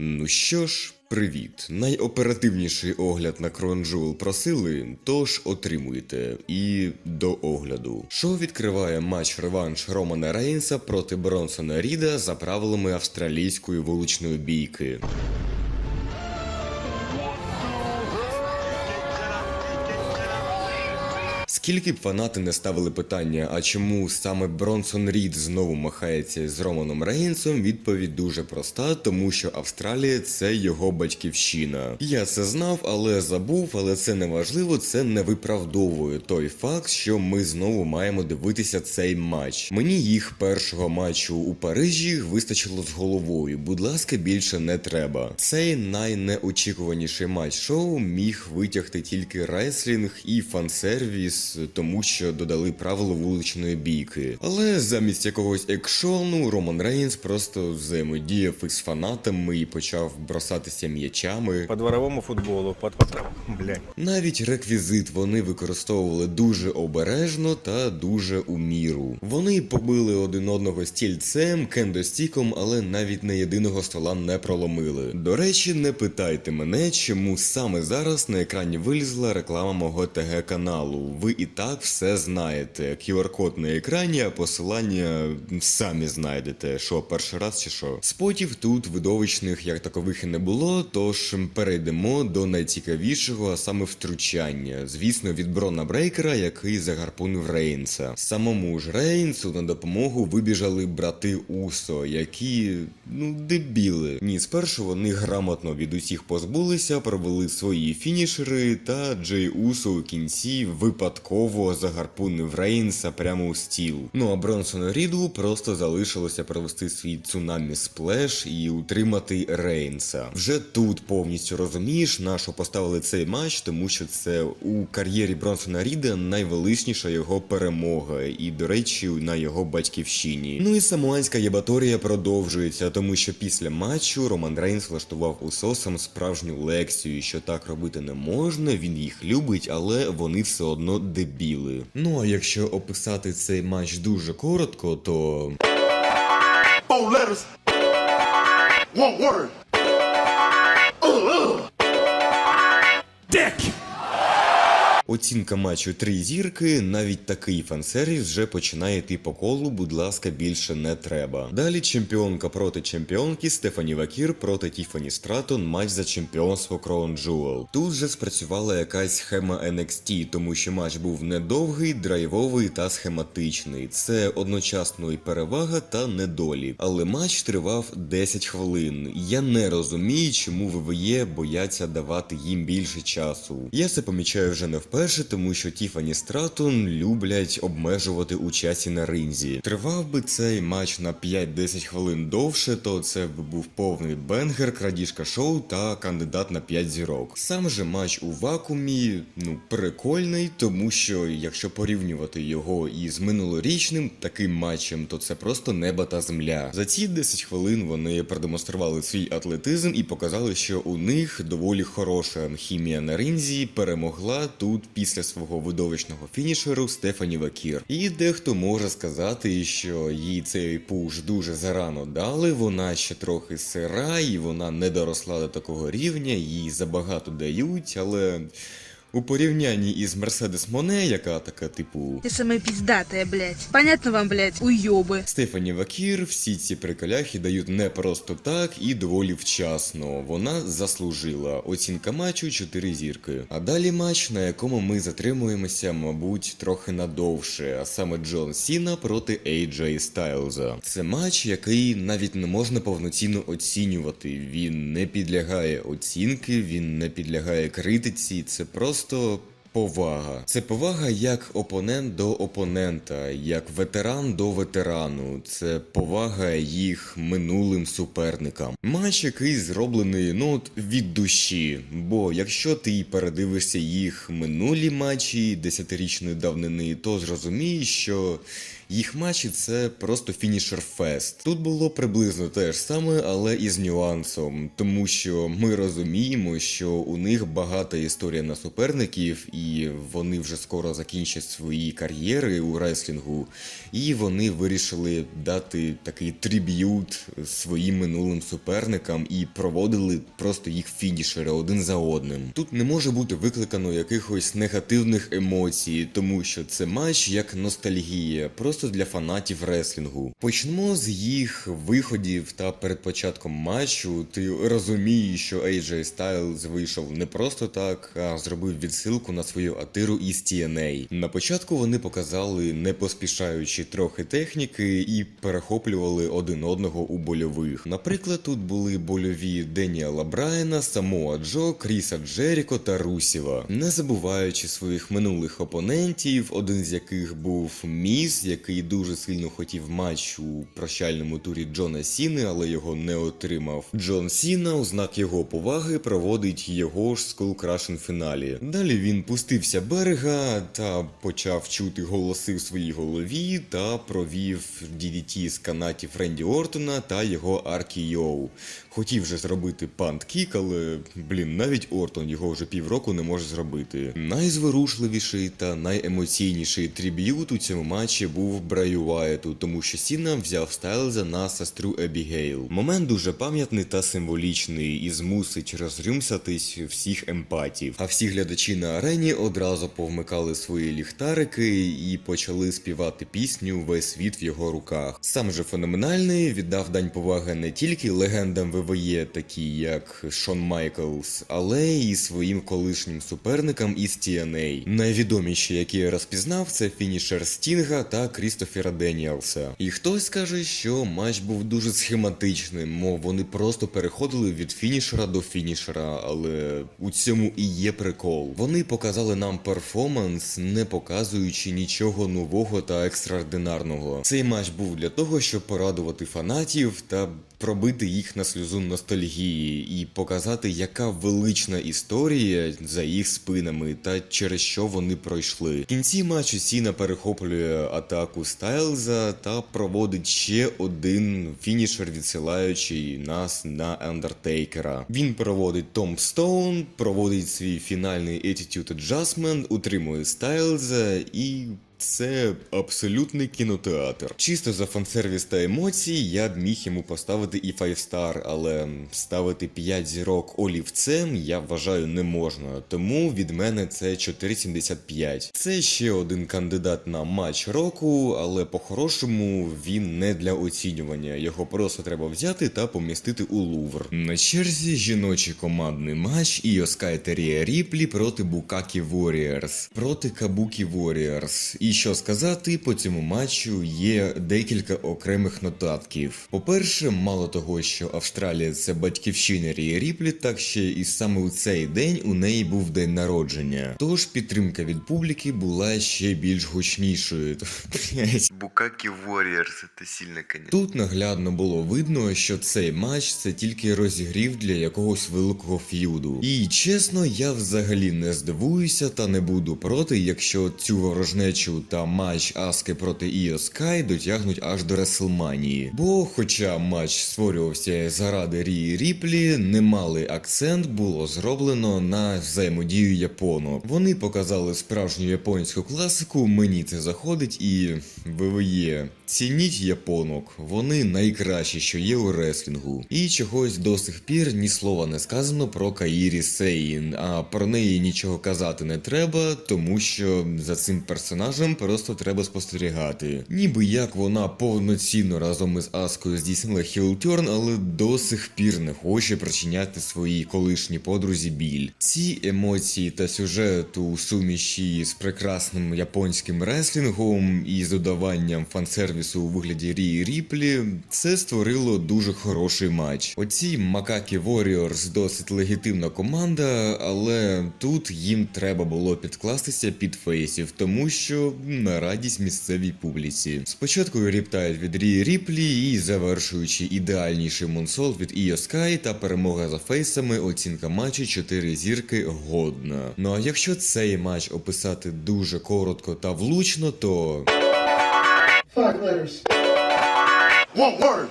Ну що ж, привіт. Найоперативніший огляд на Кронджул просили, тож отримуйте. І до огляду. Шоу відкриває матч реванш Романа Рейнса проти Бронсона Ріда за правилами австралійської вуличної бійки. Скільки б фанати не ставили питання, а чому саме Бронсон Рід знову махається з Романом Рейнсом, відповідь дуже проста, тому що Австралія це його батьківщина. Я це знав, але забув, але це не важливо, це не виправдовує той факт, що ми знову маємо дивитися цей матч. Мені їх першого матчу у Парижі вистачило з головою. Будь ласка, більше не треба. Цей найнеочікуваніший матч шоу міг витягти тільки рейслінг і фансервіс, тому що додали правило вуличної бійки. Але замість якогось екшону Роман Рейнс просто взаємодіяв із фанатами і почав бросатися м'ячами. По дворовому футболу, под, под... Блядь. Навіть реквізит вони використовували дуже обережно та дуже у міру. Вони побили один одного стільцем, кендостіком, але навіть не єдиного стола не проломили. До речі, не питайте мене, чому саме зараз на екрані вилізла реклама мого ТГ каналу. Ви і так все знаєте. QR-код на екрані, а посилання самі знайдете. Що перший раз чи що? Спотів тут видовищних як такових і не було, тож перейдемо до найцікавішого, а саме втручання. Звісно, від Брона Брейкера, який загарпунив Рейнса. Самому ж Рейнсу на допомогу вибіжали брати Усо, які ну дебіли. Ні, спершу вони грамотно від усіх позбулися, провели свої фінішери, та Джей Усо у кінці випадково загарпунив Рейнса прямо у стіл. Ну а Бронсону Ріду просто залишилося провести свій цунамі сплеш і утримати Рейнса. Вже тут повністю розумієш, на що поставили цей матч, тому що це у кар'єрі Бронсона Ріда найвеличніша його перемога, і, до речі, на його батьківщині. Ну і самуанська єбаторія продовжується, тому що після матчу Роман Рейнс влаштував усосам справжню лекцію, що так робити не можна, він їх любить, але вони все одно дебіли. Ну а якщо описати цей матч дуже коротко, то Four letters. One word. Оцінка матчу три зірки, навіть такий фансервіс вже починає йти по колу, будь ласка, більше не треба. Далі чемпіонка проти чемпіонки Стефані Вакір проти Тіфані Стратон, матч за чемпіонство Crown Jewel. Тут же спрацювала якась схема NXT, тому що матч був недовгий, драйвовий та схематичний. Це одночасно і перевага та недолік. Але матч тривав 10 хвилин. Я не розумію, чому ВВЄ бояться давати їм більше часу. Я це помічаю вже не вперше, тому що Тіфані Стратон люблять обмежувати у часі на ринзі. Тривав би цей матч на 5-10 хвилин довше, то це б був повний бенгер, крадіжка шоу та кандидат на 5 зірок. Сам же матч у вакуумі, ну, прикольний, тому що якщо порівнювати його із минулорічним таким матчем, то це просто небо та земля. За ці 10 хвилин вони продемонстрували свій атлетизм і показали, що у них доволі хороша хімія на ринзі перемогла тут після свого видовищного фінішеру Стефані Вакір. І дехто може сказати, що їй цей пуш дуже зарано дали. Вона ще трохи сира, і вона не доросла до такого рівня, їй забагато дають, але У порівнянні із Мерседес Моне, яка така, типу, Ты самая пиздатая, блядь. Понятно вам, блядь, уёбы. Стефані Вакір всі ці приколяхи дають не просто так і доволі вчасно. Вона заслужила. Оцінка матчу 4 зірки. А далі матч, на якому ми затримуємося, мабуть, трохи надовше, а саме Джон Сіна проти AJ Стайлза. Це матч, який навіть не можна повноцінно оцінювати. Він не підлягає оцінки, він не підлягає критиці. Це просто. Повага. Це повага як опонент до опонента, як ветеран до ветерану. Це повага їх минулим суперникам. Матч, який зроблений ну від душі. Бо якщо ти передивишся їх минулі матчі десятирічної давнини, то зрозумієш, що Їх матчі це просто фінішер фест. Тут було приблизно те ж саме, але із нюансом, тому що ми розуміємо, що у них багата історія на суперників, і вони вже скоро закінчать свої кар'єри у реслінгу, і вони вирішили дати такий триб'ют своїм минулим суперникам і проводили просто їх фінішери один за одним. Тут не може бути викликано якихось негативних емоцій, тому що це матч як ностальгія, просто для фанатів реслінгу. Почнемо з їх виходів та перед початком матчу. Ти розумієш, що AJ Styles вийшов не просто так, а зробив відсилку на свою атиру із TNA. На початку вони показали, не поспішаючи трохи техніки, і перехоплювали один одного у больових. Наприклад, тут були больові Деніела Брайана, Самоа Джо, Кріса Джеріко та Русєва, не забуваючи своїх минулих опонентів, один з яких був Міс, який дуже сильно хотів матч у прощальному турі Джона Сіни, але його не отримав. Джон Сіна, у знак його поваги, проводить його ж Crushing фіналі. Далі він пустився берега та почав чути голоси в своїй голові та провів DDT з канатів Ренді Ортона та його Аркі Йоу. Хотів же зробити пант-кік, але блін, навіть Ортон його вже півроку не може зробити. Найзворушливіший та найемоційніший триб'ют у цьому матчі був Браю Уайту, тому що Сіна взяв Стайлза на сестру Ебігейл. Момент дуже пам'ятний та символічний і змусить розрюмсатись всіх емпатів. А всі глядачі на арені одразу повмикали свої ліхтарики і почали співати пісню Весь світ в його руках. Сам же феноменальний віддав дань поваги не тільки легендам ВВЄ, такі як Шон Майклс, але й своїм колишнім суперникам із TNA. Найвідоміші, які я розпізнав, це фінішер Стінга та Крістофера Деніелса. І хтось скаже, що матч був дуже схематичним, мов вони просто переходили від фінішера до фінішера, але у цьому і є прикол. Вони показали нам перформанс, не показуючи нічого нового та екстраординарного. Цей матч був для того, щоб порадувати фанатів та пробити їх на сльозу ностальгії і показати, яка велична історія за їх спинами та через що вони пройшли. В кінці матчу Сіна перехоплює атаку Стайлза та проводить ще один фінішер, відсилаючи нас на Ендертейкера. Він проводить Том Стоун, проводить свій фінальний Attitude Adjustment, утримує Стайлза і це абсолютний кінотеатр. Чисто за фансервіс та емоції я б міг йому поставити і 5 star, але ставити 5 зірок олівцем я вважаю не можна. Тому від мене це 4,75. Це ще один кандидат на матч року, але по-хорошому він не для оцінювання. Його просто треба взяти та помістити у Лувр. На черзі жіночий командний матч і Терія Ріплі проти Букакі Warriors. Проти Кабукі Warriors. І що сказати, по цьому матчу є декілька окремих нотатків. По-перше, мало того, що Австралія це батьківщина Рії Ріплі, так ще і саме у цей день у неї був день народження. Тож підтримка від публіки була ще більш гучнішою. Букаки Warriors, это сильно, конечно. Тут наглядно було видно, що цей матч це тільки розігрів для якогось великого ф'юду. І чесно, я взагалі не здивуюся та не буду проти, якщо цю ворожнечу та матч Аски проти Іо Скай дотягнуть аж до Реслманії. Бо, хоча матч створювався заради Рії Ріплі, немалий акцент було зроблено на взаємодію японок. Вони показали справжню японську класику, мені це заходить і ВВЄ. Цініть японок, вони найкращі, що є у реслінгу. І чогось до сих пір ні слова не сказано про Каїрі Сейн, а про неї нічого казати не треба, тому що за цим персонажем просто треба спостерігати. Ніби як вона повноцінно разом із Аскою здійснила хілтерн, але до сих пір не хоче причиняти своїй колишній подрузі біль. Ці емоції та сюжет у суміші з прекрасним японським реслінгом і з додаванням фансервісу у вигляді Рії Ріплі, це створило дуже хороший матч. Оці Макакі Warriors досить легітимна команда, але тут їм треба було підкластися під фейсів, тому що на радість місцевій публіці. Спочатку ріптають від Рі Ріплі і завершуючи ідеальніший мунсол від Іо Скай та перемога за фейсами, оцінка матчу 4 зірки годна. Ну а якщо цей матч описати дуже коротко та влучно, то. Five letters. One word.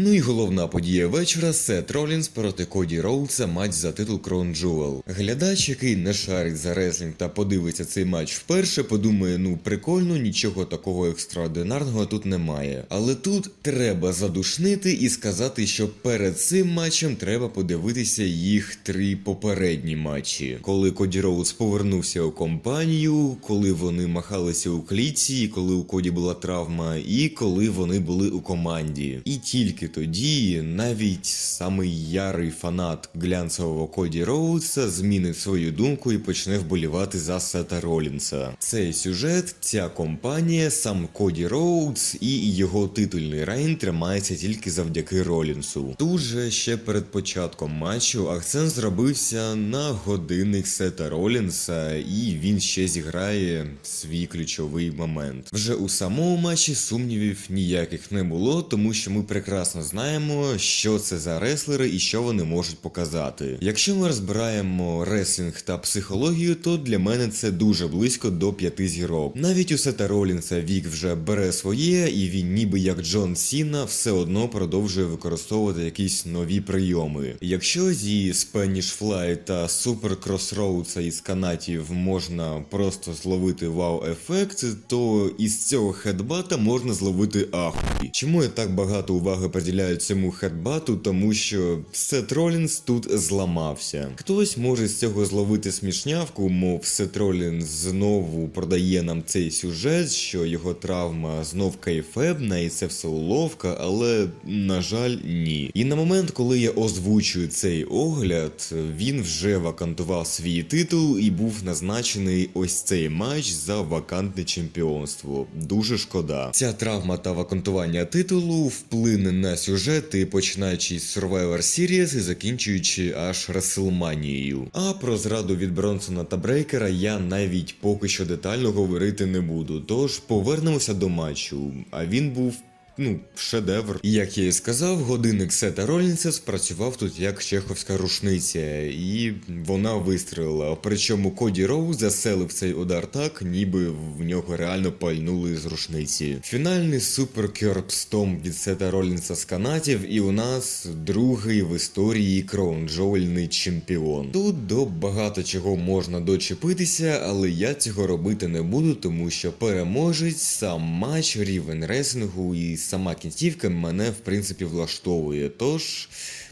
Ну і головна подія вечора Сет Ролінс проти Коді Роудса матч за титул Crown Jewel. Глядач, який не шарить за реслінг та подивиться цей матч вперше, подумає, ну прикольно, нічого такого екстраординарного тут немає. Але тут треба задушнити і сказати, що перед цим матчем треба подивитися їх три попередні матчі. Коли Коді Роудс повернувся у компанію, коли вони махалися у клітці, коли у Коді була травма, і коли вони були у команді. І тільки тоді навіть самий ярий фанат глянцевого Коді Роудса змінить свою думку і почне вболівати за Сета Ролінса. Цей сюжет, ця компанія, сам Коді Роудс і його титульний рейн тримається тільки завдяки Ролінсу. Тут же ще перед початком матчу акцент зробився на годинник Сета Ролінса, і він ще зіграє свій ключовий момент. Вже у самому матчі сумнівів ніяких не було, тому що ми прекрасно знаємо, що це за реслери і що вони можуть показати. Якщо ми розбираємо реслінг та психологію, то для мене це дуже близько до п'яти зірок. Навіть у Сета Ролінса вік вже бере своє, і він, ніби як Джон Сіна, все одно продовжує використовувати якісь нові прийоми. Якщо зі Spanish Fly та Super Crossroads із канатів можна просто зловити вау-ефект, то із цього хедбата можна зловити ахуй. Чому я так багато уваги приділяю цьому хедбату? Тому що Сет Ролінс тут зламався. Хтось може з цього зловити смішнявку, мов Сет Ролінс знову продає нам цей сюжет, що його травма знов кайфебна і це все уловка, але на жаль, ні. І на момент, коли я озвучую цей огляд, він вже вакантував свій титул і був назначений ось цей матч за вакантне чемпіонство. Дуже шкода. Ця травма та вакантування титулу вплине на сюжети, починаючи з Survivor Series і закінчуючи аж Расселманією. А про зраду від Бронсона та Брейкера я навіть поки що детально говорити не буду. Тож повернемося до матчу. А він був ну, шедевр. І як я і сказав, годинник Сета Ролінса спрацював тут як чеховська рушниця, і вона вистрілила. Причому Коді Роу заселив цей удар так, ніби в нього реально пальнули з рушниці. Фінальний супер керпстом від Сета Ролінса з канатів, і у нас другий в історії кроунджольний чемпіон. Тут до багато чого можна дочепитися, але я цього робити не буду, тому що переможець сам матч, рівень ресингу і сама кінцівка мене в принципі влаштовує. Тож.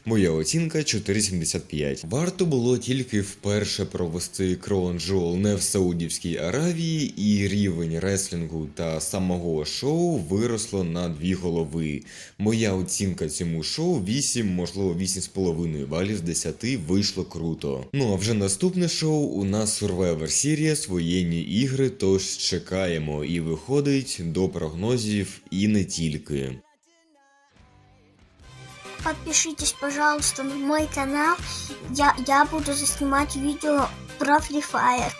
Моя оцінка 4,75. Варто було тільки вперше провести Crown Jewel не в Саудівській Аравії, і рівень реслінгу та самого шоу виросло на дві голови. Моя оцінка цьому шоу 8, можливо 8,5 балів з 10 вийшло круто. Ну а вже наступне шоу у нас Survivor Series, воєнні ігри, тож чекаємо і виходить до прогнозів і не тільки. Подпишитесь, пожалуйста, на мой канал. Я, я буду заснимать видео про Free Fire.